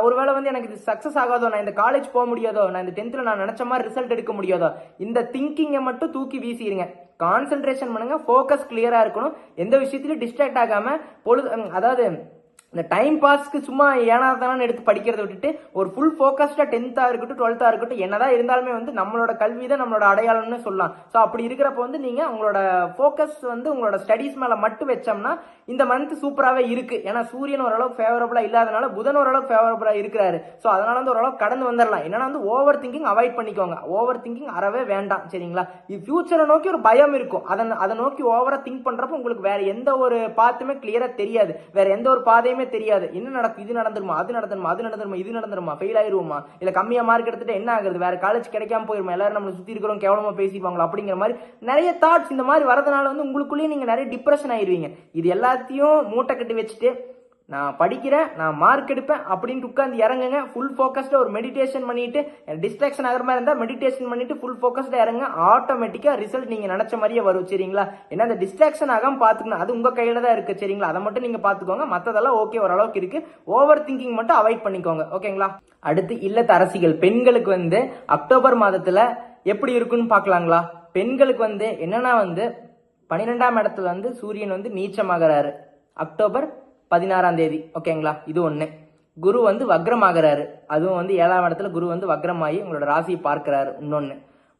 ஒருவேளை வந்து எனக்கு இது சக்ஸஸ் ஆகாதோ? நான் இந்த காலேஜ் போக முடியாதோ? நான் இந்த டென்த்தில் நான் நினச்ச மாதிரி ரிசல்ட் எடுக்க முடியாதோ? இந்த திங்கிங்கை மட்டும் தூக்கி வீசிடுங்க கான்சென்ட்ரேஷன் பண்ணுங்கள் ஃபோக்கஸ் கிளியராக இருக்கணும். எந்த விஷயத்துலையும் டிஸ்ட்ராக்ட் ஆகாமல் பொழுது அதாவது இந்த டைம் பாஸ்க்கு சும்மா ஏனாதானு எடுத்து படிக்கிறத விட்டுட்டு ஒரு ஃபுல் ஃபோக்கஸ்டாக டென்த்தாக இருக்கட்டும் டுவெல்த்தாக இருக்கட்டும் என்னதான் இருந்தாலுமே வந்து நம்மளோட கல்வி தான் நம்மளோட அடையாளம்னு சொல்லலாம். ஸோ அப்படி இருக்கிறப்ப வந்து நீங்கள் உங்களோட ஃபோக்கஸ் வந்து உங்களோட ஸ்டடீஸ் மேலே மட்டும் வச்சோம்னா இந்த மந்த் சூப்பராகவே இருக்கு. ஏன்னா சூரியன் ஓரளவுக்கு ஃபேவரபுளாக இல்லாதனால புதன் ஓரளவுக்கு ஃபேவரபுளாக இருக்கிறாரு. ஸோ அதனால வந்து ஓரளவுக்கு கடந்து வந்துடலாம் என்னன்னா வந்து ஓவர் திங்கிங் அவாய்ட் பண்ணிக்கோங்க. ஓவர் திங்கிங் அறவே வேண்டாம் சரிங்களா? இது ஃபியூச்சரை நோக்கி ஒரு பயம் இருக்கும். அதை அதை நோக்கி ஓவராக திங்க் பண்ணுறப்ப உங்களுக்கு வேற எந்த ஒரு பாத்துமே கிளியராக தெரியாது. வேற எந்த ஒரு பாதையும் தெரியாது. என்ன நடக்கும்? இது நடந்துருமா? அது நடந்துருமா? அது நடந்துருமா? இது நடந்துருமா? ஃபெயில் ஆயிருவோமா? இல்ல கம்மியா மார்க் எடுத்துட்டு என்ன ஆகுது வேற காலேஜ் கிடைக்காம போயிருமா? எல்லாரும் நம்மளை சுத்தி இருக்கிறோம் கேவலமா பேசிப்பாங்களா அப்படிங்கிற மாதிரி நிறைய தாட்ஸ் இந்த மாதிரி வரதுனால வந்து உங்களுக்குள்ளேயே நீங்க நிறைய டிப்ரெஷன் ஆயிருவீங்க. இது எல்லாத்தையும் மூட்டை கட்டி வச்சுட்டு நான் படிக்கிறேன் நான் மார்க் எடுப்பேன் அப்படின்ட்டு உட்காந்து இறங்குங்க. ஃபுல் ஃபோக்கஸ்டாக ஒரு மெடிடேஷன் பண்ணிட்டு டிஸ்ட்ராக்ஷன் ஆகிற மாதிரி இருந்தால் மெடிடேஷன் பண்ணிட்டு ஃபுல் ஃபோக்கஸ்டாக இறங்க ஆட்டோமேட்டிக்காக ரிசல்ட் நீங்கள் நினச்ச மாதிரியே வரும் சரிங்களா? ஏன்னா அந்த டிஸ்ட்ராக்ஷன் ஆகாம பார்த்துக்கணும். அது உங்கள் கையில் தான் இருக்குது சரிங்களா? அதை மட்டும் நீங்கள் பார்த்துக்கோங்க. மற்றதெல்லாம் ஓகே ஓரளவுக்கு இருக்குது ஓவர் திங்கிங் மட்டும் அவாய்ட் பண்ணிக்கோங்க ஓகேங்களா அடுத்து இல்லத்த அரசிகள். பெண்களுக்கு வந்து அக்டோபர் மாதத்தில் எப்படி இருக்குன்னு பார்க்கலாங்களா? பெண்களுக்கு வந்து என்னன்னா வந்து பன்னிரெண்டாம் இடத்துல வந்து சூரியன் வந்து நீச்சமாகறாரு. அக்டோபர் பதினாறாம் தேதி ஓகேங்களா இது ஒன்று குரு வந்து வக்ரமாகிறாரு. அதுவும் வந்து ஏழாம் இடத்துல குரு வந்து வக்ரமாகி உங்களோட ராசியை பார்க்கிறாரு இன்னொன்று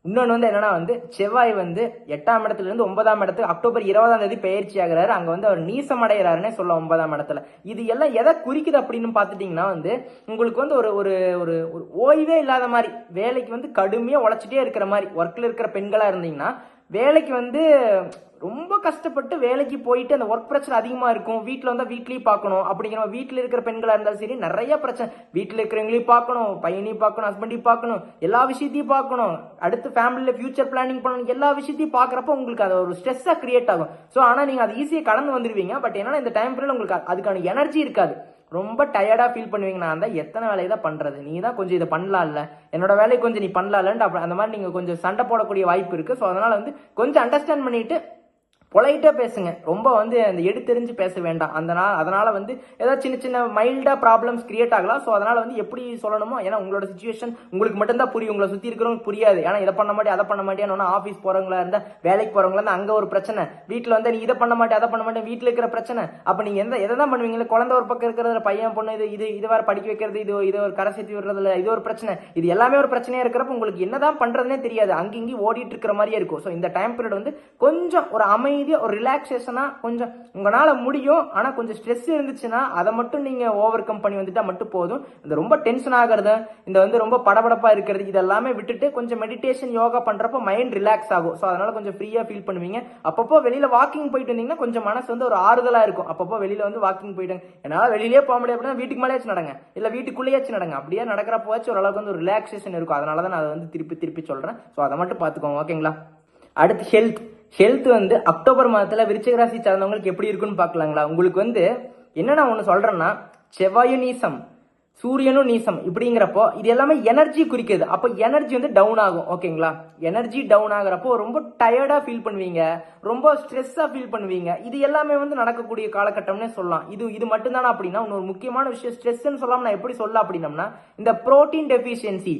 இன்னொன்று வந்து என்னன்னா வந்து செவ்வாய் வந்து எட்டாம் இடத்துலேருந்து ஒன்பதாம் இடத்துக்கு அக்டோபர் இருபதாம் தேதி பயிற்சி ஆகிறாரு அங்கே வந்து அவர் நீசம் அடைகிறாருன்னே சொல்ல ஒன்பதாம் இடத்துல. இது எல்லாம் எதை குறிக்குது அப்படின்னு பார்த்துட்டிங்கன்னா வந்து உங்களுக்கு வந்து ஒரு ஒரு ஒரு ஒரு ஓய்வே இல்லாத மாதிரி வேலைக்கு வந்து கடுமையாக உழைச்சிட்டே இருக்கிற மாதிரி ஒர்க்கில் இருக்கிற பெண்களாக இருந்தீங்கன்னா வேலைக்கு வந்து ரொம்ப கஷ்டப்பட்டு வேலைக்கு போயிட்டு அந்த ஒர்க் பிரச்சனை அதிகமாக இருக்கும். வீட்டில் வந்தால் வீட்லேயும் பார்க்கணும். அப்படிங்கிற வீட்டில் இருக்கிற பெண்களாக இருந்தாலும் சரி நிறைய பிரச்சனை. வீட்டில் இருக்கிறவங்களையும் பார்க்கணும் பையனையும் பார்க்கணும் ஹஸ்பண்டையும் பார்க்கணும். எல்லா விஷயத்தையும் பார்க்கணும். அடுத்து ஃபேமிலியில் ஃபியூச்சர் பிளானிங் பண்ணணும் எல்லா விஷயத்தையும் பார்க்குறப்ப உங்களுக்கு அது ஒரு ஸ்ட்ரெஸ்ஸாக கிரியேட் ஆகும். ஸோ ஆனால் நீங்கள் அது ஈஸியாக கடந்து வந்துடுவீங்க பட் என்னன்னா இந்த டைம் பீரியட் உங்களுக்கு அதுக்கான எனர்ஜி இருக்காது. ரொம்ப டயர்டாக ஃபீல் பண்ணுவீங்க. நான் தான் எத்தனை வேலையை தான் பண்ணுறது நீ தான் கொஞ்சம் இதை பண்ணலாம்ல. என்னோட வேலையை கொஞ்சம் நீ பண்ணலாம்லன்ட்டு அப்படி அந்த மாதிரி நீங்கள் கொஞ்சம் சண்டை போடக்கூடிய வாய்ப்பு இருக்குது ஸோ அதனால் வந்து கொஞ்சம் அண்டர்ஸ்டாண்ட் பண்ணிட்டு பொலைட்டாக பேசுங்க. ரொம்ப வந்து அந்த எடுத்தெறிஞ்சு பேச வேண்டாம். அந்த நாள் வந்து ஏதாவது சின்ன சின்ன மைல்டாக ப்ராப்ளம்ஸ் கிரியேட் ஆகலாம். ஸோ அதனால் வந்து எப்படி சொல்லணுமோ ஏன்னா உங்களோட சுச்சுவேஷன் உங்களுக்கு மட்டும்தான் புரியும். உங்களை சுற்றி இருக்கிறவங்க புரியாது. ஏன்னா இதை பண்ண மாட்டேன் அதை பண்ண மாட்டேன் ஆஃபீஸ் போகிறவங்களா இருந்தால் வேலைக்கு போகிறவங்களா இருந்தால் அங்கே ஒரு பிரச்சனை. வீட்டில் வந்து நீ இதை பண்ண மாட்டேன் அதை பண்ண மாட்டேன் வீட்டில் இருக்கிற பிரச்சனை. அப்போ நீங்கள் எந்த எதை தான் பண்ணுவீங்க குழந்தை ஒரு பக்கம் இருக்கிறது பையன் பொண்ணு இது இது இது வேறு படிக்க வைக்கிறது இது இது ஒரு கரை சேர்த்து விடுறதுல இது ஒரு பிரச்சனை. இது எல்லாமே ஒரு பிரச்சனையாக இருக்கிறப்ப உங்களுக்கு என்னதான் பண்ணுறதுனே தெரியாது. அங்கே இங்கேயும் ஓடிட்டு இருக்கிற மாதிரியே இருக்கும். ஸோ இந்த டைம் பீரியட் வந்து கொஞ்சம் ஒரு அமை அமைதியாக ஒரு ரிலாக்ஸேஷனாக கொஞ்சம் உங்களால் முடியும். ஆனால் கொஞ்சம் ஸ்ட்ரெஸ் இருந்துச்சுன்னா அதை மட்டும் நீங்கள் ஓவர் கம் பண்ணி வந்துட்டால் மட்டும் போதும். இந்த ரொம்ப டென்ஷன் ஆகிறது இந்த வந்து ரொம்ப படபடப்பாக இருக்கிறது இதெல்லாமே விட்டுட்டு கொஞ்சம் மெடிடேஷன் யோகா பண்ணுறப்போ மைண்ட் ரிலாக்ஸ் ஆகும். ஸோ அதனால் கொஞ்சம் ஃப்ரீயாக ஃபீல் பண்ணுவீங்க. அப்பப்போ வெளியில் வாக்கிங் போயிட்டு வந்தீங்கன்னா கொஞ்சம் மனசு வந்து ஒரு ஆறுதலாக இருக்கும். அப்பப்போ வெளியில் வந்து வாக்கிங் போயிட்டு என்னால் வெளியிலே போக முடியாது அப்படின்னா வீட்டுக்கு மேலேயாச்சும் நடங்க. இல்லை வீட்டுக்குள்ளேயாச்சும் நடங்க. அப்படியே நடக்கிறப்போச்சு ஓரளவுக்கு வந்து ஒரு ரிலாக்ஸேஷன் இருக்கும். அதனால தான் நான் அதை வந்து திருப்பி திருப்பி சொல்கிறேன் ஸோ அதை மட்டும் பார்த்துக்கோங்க. ஓகேங்களா அடுத்து ஹெல்த் ஹெல்த் வந்து அக்டோபர் மாதத்தில் விருச்சிக ராசி சார்ந்தவங்களுக்கு எப்படி இருக்குன்னு பார்க்கலாங்களா? உங்களுக்கு வந்து என்ன நான் ஒன்று சொல்கிறேன்னா செவ்வாயும் நீசம் சூரியனும் நீசம் இப்படிங்கிறப்போ இது எல்லாமே எனர்ஜி குறிக்கிறது அப்போ எனர்ஜி வந்து டவுன் ஆகும். ஓகேங்களா எனர்ஜி டவுன் ஆகுறப்போ ரொம்ப டயர்டாக ஃபீல் பண்ணுவீங்க. ரொம்ப ஸ்ட்ரெஸ்ஸாக ஃபீல் பண்ணுவீங்க. இது எல்லாமே வந்து நடக்கக்கூடிய காலகட்டம்னே சொல்லலாம். இது இது மட்டும்தானா அப்படின்னா இன்னொரு முக்கியமான விஷயம் ஸ்ட்ரெஸ்ன்னு சொல்லாம நான் எப்படி சொல்ல அப்படின்னம்னா இந்த புரோட்டீன் டெஃபிஷியன்சி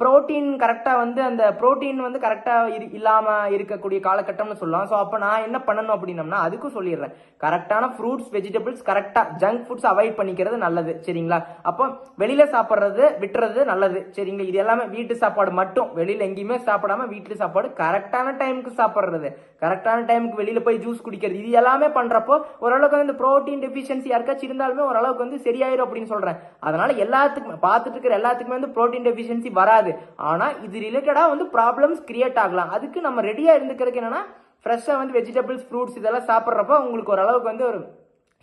புரோட்டீன் கரெக்டாக வந்து அந்த புரோட்டீன் வந்து கரெக்டாக இரு இல்லாமல் இருக்கக்கூடிய காலகட்டம்னு சொல்லலாம். ஸோ அப்போ நான் என்ன பண்ணணும் அப்படின்னம்னா அதுக்கும் சொல்லிடுறேன். கரெக்டான ஃப்ரூட்ஸ் வெஜிடபிள்ஸ் கரெக்டாக ஜங்க் ஃபுட்ஸ் அவாய்ட் பண்ணிக்கிறது நல்லது சரிங்களா? அப்போ வெளியில் சாப்பிட்றது விட்டுறது நல்லது சரிங்களா? இது எல்லாமே வீட்டு சாப்பாடு மட்டும். வெளியில் எங்கேயுமே சாப்பிடாம வீட்டு சாப்பாடு கரெக்டான டைமுக்கு சாப்பிட்றது. கரெக்டான டைமுக்கு வெளியில் போய் ஜூஸ் குடிக்கிறது. இது எல்லாமே பண்ணுறப்போ ஓரளவுக்கு வந்து இந்த ப்ரோட்டீன் டெஃபிஷியன்சி யாருக்காச்சும் இருந்தாலுமே ஓரளவுக்கு வந்து சரியாயிரும் அப்படின்னு சொல்கிறேன் அதனால் எல்லாத்துக்குமே பார்த்துட்டு இருக்கிற எல்லாத்துக்குமே வந்து ப்ரோட்டீன் டெஃபிஷியன்சி வராது. ஆனால் இது ரிலேட்டடாக வந்து ப்ராப்ளம்ஸ் கிரியேட் ஆகலாம். அதுக்கு நம்ம ரெடியாக இருந்துக்கிறதுக்கு என்னன்னா ஃப்ரெஷ்ஷாக வந்து வெஜிடபிள்ஸ் ஃப்ரூட்ஸ் இதெல்லாம் சாப்பிட்றப்ப உங்களுக்கு ஓரளவுக்கு வந்து ஒரு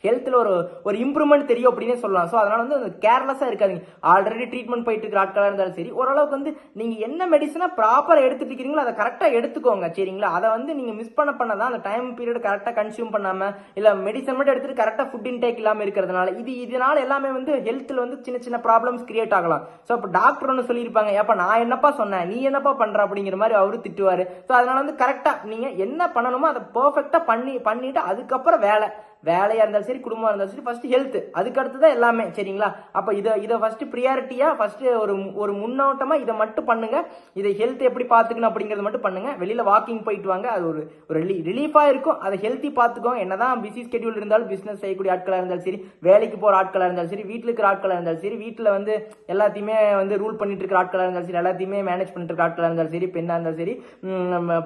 ஹெல்த்தில் ஒரு ஒரு இம்ப்ரூவ்மெண்ட் தெரியும் அப்படின்னே சொல்லலாம். ஸோ அதனால் வந்து கேர்லெஸ்ஸாக இருக்காதீங்க. ஆல்ரெடி ட்ரீட்மெண்ட் போயிட்டு இருக்கிற ஆட்களாக இருந்தாலும் சரி ஓரளவுக்கு வந்து நீங்கள் என்ன மெடிசனாக ப்ராப்பராக எடுத்துட்டு இருக்கிறீங்களோ அதை கரெக்டாக எடுத்துக்கோங்க. சரிங்களா? அதை வந்து நீங்கள் மிஸ் பண்ண பண்ண தான் அந்த டைம் பீரியட் கரெக்டாக கன்சியூம் பண்ணாமல் இல்லை மெடிசன் மட்டும் எடுத்துட்டு கரெக்டாக ஃபுட் இன்டேக் இல்லாமல் இருக்கிறதுனால இது இதனால் எல்லாமே வந்து ஹெல்த்தில் வந்து சின்ன சின்ன ப்ராப்ளம்ஸ் கிரியேட் ஆகலாம். ஸோ அப்போ டாக்டர் ஒன்று சொல்லியிருப்பாங்க ஏப்பா நான் என்னப்பா சொன்னேன்? நீ என்னப்பா பண்ணுற அப்படிங்கிற மாதிரி அவரு திட்டுவார். ஸோ அதனால் வந்து கரெக்டாக நீங்கள் என்ன பண்ணணுமோ அதை பர்ஃபெக்டாக பண்ணி பண்ணிவிட்டு அதுக்கப்புறம் வேலை. வேலையாக இருந்தாலும் சரி குடும்பமாக இருந்தாலும் சரி ஃபஸ்ட்டு ஹெல்த் அதுக்கு அடுத்து தான் எல்லாமே சரிங்களா அப்போ இதை இதை ஃபஸ்ட்டு ப்ரியாரிட்டியாக ஃபஸ்ட்டு ஒரு ஒரு முன்னோட்டமாக இதை மட்டும் பண்ணுங்கள் இதை ஹெல்த் எப்படி பார்த்துக்கணும் அப்படிங்கிறத மட்டும் பண்ணுங்கள் வெளியில் வாக்கிங் போயிட்டு வாங்க அது ஒரு ஒரு ரிலீஃபாக இருக்கும் அதை ஹெல்த்தி பார்த்துக்கும் என்ன தான் பிஸி ஸ்கெடியூல் இருந்தாலும் பிஸ்னஸ் செய்யக்கூடிய ஆட்களாக இருந்தாலும் சரி வேலைக்கு போகிற ஆட்களாக இருந்தாலும் சரி வீட்டில் இருக்கிற ஆட்களாக இருந்தாலும் சரி வீட்டில் வந்து எல்லாத்தையுமே வந்து ரூல் பண்ணிட்டு இருக்கிற ஆட்களாக இருந்தாலும் சரி எல்லாத்தையுமே மேனேஜ் பண்ணிட்டு இருக்க ஆட்களாக இருந்தாலும் சரி பெண்ணாக இருந்தாலும் சரி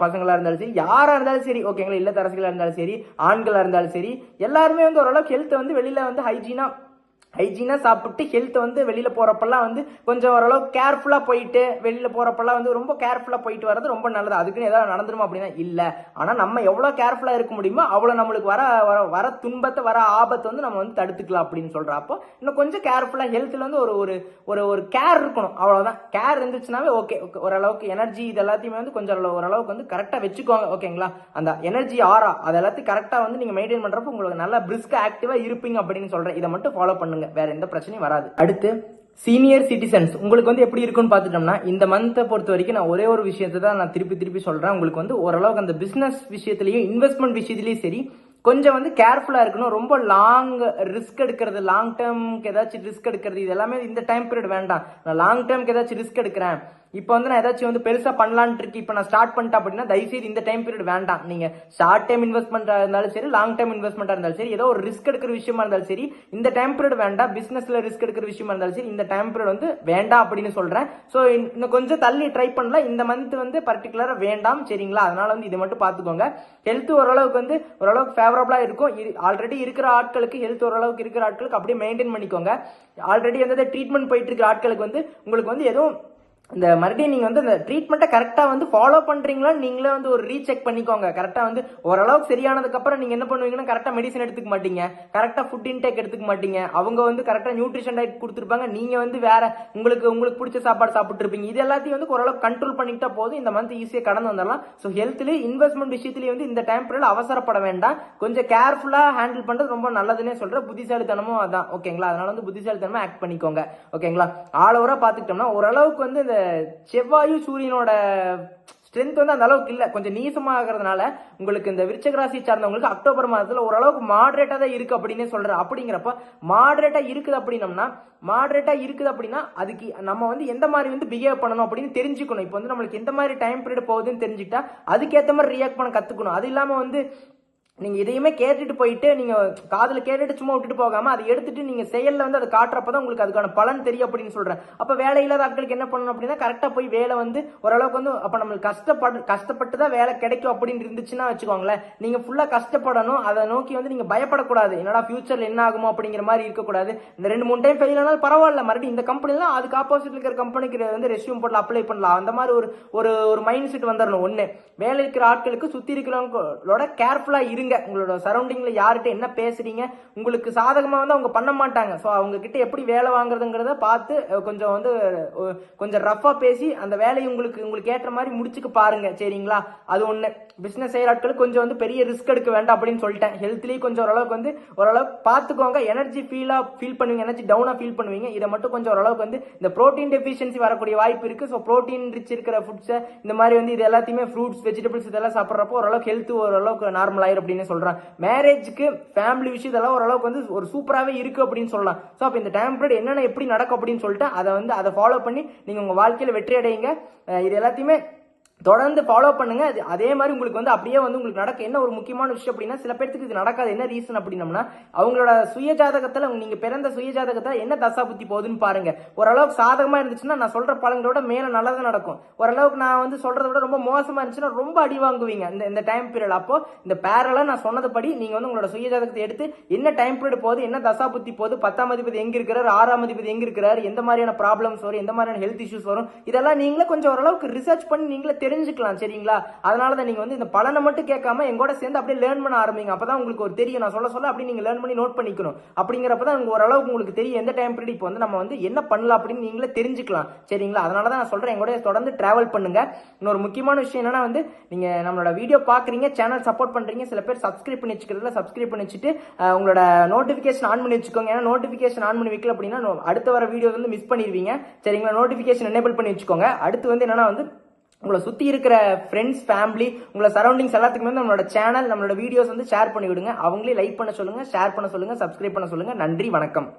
பசங்களாக இருந்தாலும் சரி யாராக இருந்தாலும் சரி ஓகேங்களா இல்லத்தரசிகளாக இருந்தாலும் சரி ஆண்களாக இருந்தாலும் சரி எல்லாருமே வந்து ஓரளவுக்கு ஹெல்த்தை வந்து வெளியில் வந்து ஹைஜீனாக ஹைஜீனாக சாப்பிட்டு ஹெல்த் வந்து வெளியில் போகிறப்பெல்லாம் வந்து கொஞ்சம் ஓரளவுக்கு கேர்ஃபுல்லாக போயிட்டு வெளியில் போகிறப்பெல்லாம் வந்து ரொம்ப கேர்ஃபுல்லாக போயிட்டு வர்றது ரொம்ப நல்லது. அதுக்குன்னு ஏதாவது நடந்துருமா அப்படின்னா இல்லை. ஆனால் நம்ம எவ்வளோ கேர்ஃபுல்லாக இருக்க முடியுமோ அவ்வளோ நம்மளுக்கு வர வர வர துன்பத்தை வர ஆபத்தை வந்து நம்ம வந்து தடுத்துக்கலாம் அப்படின்னு சொல்கிறோம் இன்னும் கொஞ்சம் கேர்ஃபுல்லாக ஹெல்த்தில் வந்து ஒரு ஒரு ஒரு ஒரு கேர் இருக்கணும். அவ்வளோதான் கேர் இருந்துச்சுனாவே ஓகே ஓரளவுக்கு எனர்ஜி இது எல்லாத்தையுமே வந்து கொஞ்சம் ஓரளவுக்கு வந்து கரெக்டாக வச்சுக்கோங்க. ஓகேங்களா அந்த எனர்ஜி ஆரா அது எல்லாத்தையும் கரெக்டாக வந்து நீங்கள் மெயின்டைன் பண்ணுறப்போ உங்களுக்கு நல்லா பிரிஸ்காக ஆக்டிவாக இருப்பீங்க அப்படின்னு சொல்கிறேன் இதை மட்டும் ஃபாலோ பண்ணுங்க. வேற எந்த பிரச்சனையும் வராது. அடுத்து சீனியர் சிட்டிசன்ஸ் உங்களுக்கு வந்து எப்படி இருக்குன்னு பார்த்துட்டோம்னா இந்த மந்த்தை பொறுத்த வரைக்கும் நான் ஒரே ஒரு விஷயத்தை தான் நான் திருப்பி திருப்பி சொல்கிறேன் உங்களுக்கு வந்து ஓரளவுக்கு அந்த பிஸ்னஸ் விஷயத்துலையும் இன்வெஸ்ட்மெண்ட் விஷயத்துலையும் சரி கொஞ்சம் வந்து கேர்ஃபுல்லாக இருக்கணும். ரொம்ப லாங் ரிஸ்க் எடுக்கிறது லாங் டேர்முக்கு ஏதாச்சும் ரிஸ்க் எடுக்கிறது இது எல்லாமே இந்த டைம் பீரியட் வேண்டாம். நான் லாங் டேர்முக்கு ஏதாச்சும் ரிஸ்க் எடுக்கிறேன். இப்போ வந்து நான் ஏதாச்சும் வந்து பெருசாக பண்ணலான்ட்டு இருக்கு. இப்போ நான் ஸ்டார்ட் பண்ணிட்டேன் அப்படின்னா தயவுசெய்து இந்த டைம் பீரியட் வேண்டாம். நீங்கள் ஷார்ட் டைம் இன்வெஸ்ட்மெண்ட்டாக இருந்தாலும் சரி லாங் டைம் இன்வெஸ்ட்மெண்ட்டாக இருந்தாலும் சரி ஏதோ ஒரு ரிஸ்க் எடுக்கிற விஷயமா இருந்தாலும் சரி இந்த டைம் பீரியட் வேண்டாம். பிஸ்னஸில் ரிஸ்க் எடுக்கிற விஷயமா இருந்தாலும் சரி இந்த டைம் பீரியட் வந்து வேண்டாம் அப்படின்னு சொல்கிறேன் ஸோ இன்னும் கொஞ்சம் தள்ளி ட்ரை பண்ணலாம். இந்த மந்த் வந்து பர்டிகுலராக வேண்டாம் சரிங்களா? அதனால வந்து இதை மட்டும் பார்த்துக்கோங்க. ஹெல்த் ஓரளவுக்கு வந்து ஓரளவுக்கு ஃபேவரபுளாக இருக்கும். ஆல்ரெடி இருக்கிற ஆட்களுக்கு ஹெல்த் ஓரளவுக்கு இருக்கிற ஆட்களுக்கு அப்படியே மெயின்டைன் பண்ணிக்கோங்க. ஆல்ரெடி வந்து ட்ரீட்மெண்ட் போயிட்டு இருக்கிற ஆட்களுக்கு வந்து உங்களுக்கு வந்து எதுவும் இந்த மறுபடியும் நீங்கள் வந்து இந்த ட்ரீட்மெண்ட்டை கரெக்டாக வந்து ஃபாலோ பண்ணுறீங்களா நீங்களே வந்து ஒரு ரீசெக் பண்ணிக்கோங்க. கரெக்டாக வந்து ஓரளவுக்கு சரியானதுக்கப்புறம் நீங்கள் என்ன பண்ணுவீங்கன்னா கரெக்டாக மெடிசன் எடுத்துக்க மாட்டீங்க. கரெக்டாக ஃபுட் இன்டேக் எடுத்துக்க மாட்டீங்க. அவங்க வந்து கரெக்டாக நியூட்ரிஷன் டயட் கொடுத்துருப்பாங்க. நீங்கள் வந்து வேற உங்களுக்கு உங்களுக்கு பிடிச்ச சாப்பாடு சாப்பிட்ருப்பீங்க இது எல்லாத்தையும் வந்து ஓரளவுக்கு கண்ட்ரோல் பண்ணிக்கிட்டா போதும். இந்த மந்த் ஈஸியாக கடந்து வந்துடலாம். ஸோ ஹெல்த்லேயே இன்வெஸ்ட்மெண்ட் விஷயத்துலேயே வந்து இந்த டைம் பீரியட் அவசரப்பட வேண்டாம். கொஞ்சம் கேர்ஃபுல்லாக ஹேண்டில் பண்ணுறது ரொம்ப நல்லதுன்னே சொல்கிறேன் புத்திசாலித்தனமும் அதான். ஓகேங்களா அதனால வந்து புத்திசாலித்தனமாக ஆக்ட் பண்ணிக்கோங்க. ஓகேங்களா ஆல் ஓவராக பார்த்துக்கிட்டோம்னா ஓரளவுக்கு வந்து இந்த செவ்வாயும் சூரியனோட ஸ்ட்ரென்த் வந்து அந்த அளவுக்கு இல்லை. கொஞ்சம் நீசமாகிறதுனால உங்களுக்கு இந்த விருச்சக ராசி சார்ந்தவங்களுக்கு அக்டோபர் மாதத்தில் ஓரளவுக்கு மாடரேட்டாக தான் இருக்குது அப்படின்னு சொல்றேன் அப்படிங்கிறப்ப மாடரேட்டாக இருக்குது அப்படின்னம்னா மாடரேட்டாக இருக்குது அப்படின்னா அதுக்கு நம்ம வந்து எந்த மாதிரி வந்து பிஹேவ் பண்ணணும் அப்படின்னு தெரிஞ்சுக்கணும். இப்போ வந்து நம்மளுக்கு எந்த மாதிரி டைம் பீரியட் போகுதுன்னு தெரிஞ்சுக்கிட்டா அதுக்கேற்ற மாதிரி ரியாக்ட் பண்ண கற்றுக்கணும் அது இல்லாமல் வந்து நீங்கள் இதையுமே கேட்டுட்டு போயிட்டு நீங்கள் காதில் கேட்டுட்டு சும்மா விட்டுட்டு போகாமல் அதை எடுத்துட்டு நீங்கள் செயலில் வந்து அதை காட்டுறப்பதான் உங்களுக்கு அதுக்கான பலன் தெரியும் அப்படின்னு சொல்கிறேன் அப்போ வேலை இல்லாத ஆட்களுக்கு என்ன பண்ணணும் அப்படின்னா கரெக்டாக போய் வேலை வந்து ஓரளவுக்கு வந்து அப்போ நம்மளுக்கு கஷ்டப்படு கஷ்டப்பட்டு தான் வேலை கிடைக்கும் அப்படின்னு இருந்துச்சுன்னா வச்சுக்கோங்களேன் நீங்கள் ஃபுல்லாக கஷ்டப்படணும் அதை நோக்கி வந்து நீங்கள் பயப்படக்கூடாது. என்னடா ஃபியூச்சரில் என்ன ஆகுமோ அப்படிங்கிற மாதிரி இருக்கக்கூடாது. இந்த ரெண்டு மூணு டைம் ஃபெயில் ஆனாலும் பரவாயில்ல மறுபடியும் இந்த கம்பெனிலாம் அதுக்கு ஆப்போசிட்டில் இருக்கிற கம்பெனிக்கு வந்து ரெஸ்யூம் போட்டு அப்ளை பண்ணலாம். அந்த மாதிரி ஒரு ஒரு ஒரு மைண்ட் செட் வந்துடணும் ஒன்று வேலை இருக்கிற ஆட்களுக்கு சுற்றி இருக்கிறவங்களோட கேர்ஃபுல்லாக இருங்க உங்களோட சரௌண்டிங்ல யார்கிட்ட என்ன பேசுறீங்க உங்களுக்கு சாதகமா வந்து அவங்க பண்ண மாட்டாங்க. ஸோ அவங்க கிட்ட எப்படி வேலை வாங்குறதுங்கிறத பார்த்து கொஞ்சம் வந்து கொஞ்சம் ரஃபா பேசி அந்த வேலையை உங்களுக்கு உங்களுக்கு ஏற்ற மாதிரி முடிச்சுக்க பாருங்க சரிங்களா? அது ஒண்ணு. பிசினஸ் செய்யற ஆட்களுக்கு கொஞ்சம் வந்து பெரிய ரிஸ்க் எடுக்க வேண்டாம் அப்படின்னு சொல்லிட்டேன். ஹெல்த்லயும் கொஞ்சம் ஓரளவுக்கு வந்து ஓரளவுக்கு பார்த்துக்கோங்க. எனர்ஜி ஃபீலா ஃபீல் பண்ணுவீங்க. எனர்ஜி டவுனா ஃபீல் பண்ணுவீங்க. இதை மட்டும் கொஞ்சம் ஓரளவுக்கு வந்து இந்த ப்ரோட்டீன் டெஃபிஷியன்சி வரக்கூடிய வாய்ப்பு இருக்கு. ஸோ ப்ரோட்டீன் ரிச் இருக்கிற ஃபுட்ஸ் இந்த மாதிரி வந்து இது எல்லாத்தையுமே ஃப்ரூட்ஸ் வெஜிடபிள்ஸ் இதெல்லாம் சாப்பிட்றப்போ ஓரளவுக்கு ஹெல்த் ஓரளவுக்கு நார்மல் ஆயிரும் அப்படின்னு அப்படின்னு சொல்கிறான் மேரேஜ்க்கு ஃபேமிலி விஷயம் இதெல்லாம் ஓரளவுக்கு வந்து ஒரு சூப்பராகவே இருக்கு அப்படின்னு சொல்லலாம். ஸோ அப்போ இந்த டைம் பீரியட் என்னென்ன எப்படி நடக்கும் அப்படின்னு சொல்லிட்டு அதை வந்து அதை ஃபாலோ பண்ணி நீங்கள் உங்கள் வாழ்க்கையில் வெற்றி அடையுங்க. இது எல்லாத்தையுமே தொடர்ந்து ஃபாலோ பண்ணுங்க. அது அதே மாதிரி உங்களுக்கு வந்து அப்படியே வந்து உங்களுக்கு நடக்க என்ன ஒரு முக்கியமான விஷயம் அப்படின்னா சில பேர்த்துக்கு இது நடக்காது. என்ன ரீசன் அப்படின்னம்னா அவங்களோட சுய ஜாதகத்துல நீங்க பிறந்த சுயஜாதகத்தில் என்ன தசா புத்தி போகுதுன்னு பாருங்க. ஓரளவுக்கு சாதகமா இருந்துச்சுன்னா நான் சொல்ற பழங்களோட மேல நல்லது நடக்கும். ஓரளவுக்கு நான் வந்து சொல்றதை விட ரொம்ப மோசமா இருந்துச்சுன்னா ரொம்ப அடி வாங்குவீங்க. இந்த இந்த டைம் பீரியட் அப்போ இந்த பேரலா நான் சொன்னதுபடி நீங்க வந்து உங்களோட சுய ஜாதகத்தை எடுத்து என்ன டைம் பீரியட் போகுது என்ன தசா புத்தி போகுது பத்தாம் அதிபதி எங்க இருக்கிறார் ஆறாம் அதிபதி எங்க இருக்கிறார் எந்த மாதிரியான ப்ராப்ளம்ஸ் வரும் எந்த மாதிரியான ஹெல்த் இஷ்யூஸ் வரும் இதெல்லாம் நீங்களே கொஞ்சம் ஓரளவுக்கு ரிசர்ச் பண்ணி நீங்களே தெரிஞ்சுக்கலாம் சரிங்களா? அதனால தான் நீங்கள் வந்து இந்த பலனை மட்டும் கேட்காம எங்கூட சேர்ந்து அப்படியே லேர்ன் பண்ண ஆரம்பிங்க. அப்போ தான் உங்களுக்கு ஒரு தெரியும். நான் சொல்ல சொல்ல அப்படி நீங்கள் லேர்ன் பண்ணி நோட் பண்ணிக்கணும். அப்படிங்கிறப்ப தான் ஓரளவுக்கு உங்களுக்கு தெரியும் எந்த டைம் பீரியட் இப்போ வந்து நம்ம வந்து என்ன பண்ணலாம் அப்படின்னு நீங்களே தெரிஞ்சுக்கலாம். சரிங்களா? அதனால தான் நான் சொல்கிறேன் எங்கூட தொடர்ந்து ட்ராவல் பண்ணுங்க. இன்னொரு முக்கியமான விஷயம் என்னன்னா வந்து நீங்கள் நம்மளோட வீடியோ பார்க்குறீங்க சேனல் சப்போர்ட் பண்ணுறீங்க சில பேர் சப்ஸ்கிரைப் பண்ணி வச்சுக்கிறதுல சப்ஸ்கிரைப் பண்ணி வச்சுட்டு உங்களோட நோட்டிஃபிகேஷன் ஆன் பண்ணி வச்சுக்கோங்க. ஏன்னா நோட்டிஃபிகேஷன் ஆன் பண்ணி வைக்கல அப்படின்னா அடுத்த வர வீடியோ வந்து மிஸ் பண்ணிடுவீங்க. சரிங்களா? நோட்டிஃபிகேஷன் எனேபிள் பண்ணி வச்சுக்கோங்க. அடுத்து வந்து என்னன்னா வந்து உங்களை சுற்றி இருக்கிற ஃப்ரெண்ட்ஸ் ஃபேமிலி உங்களை சரௌண்டிங்ஸ் எல்லாத்துக்குமே வந்து நம்மளோட சேனல் நம்மளோட வீடியோஸ் வந்து ஷேர் பண்ணி விடுங்க அவங்களே லைக் பண்ண சொல்லுங்கள் ஷேர் பண்ண சொல்லுங்கள் சப்ஸ்கிரைப் பண்ண சொல்லுங்கள் நன்றி வணக்கம்.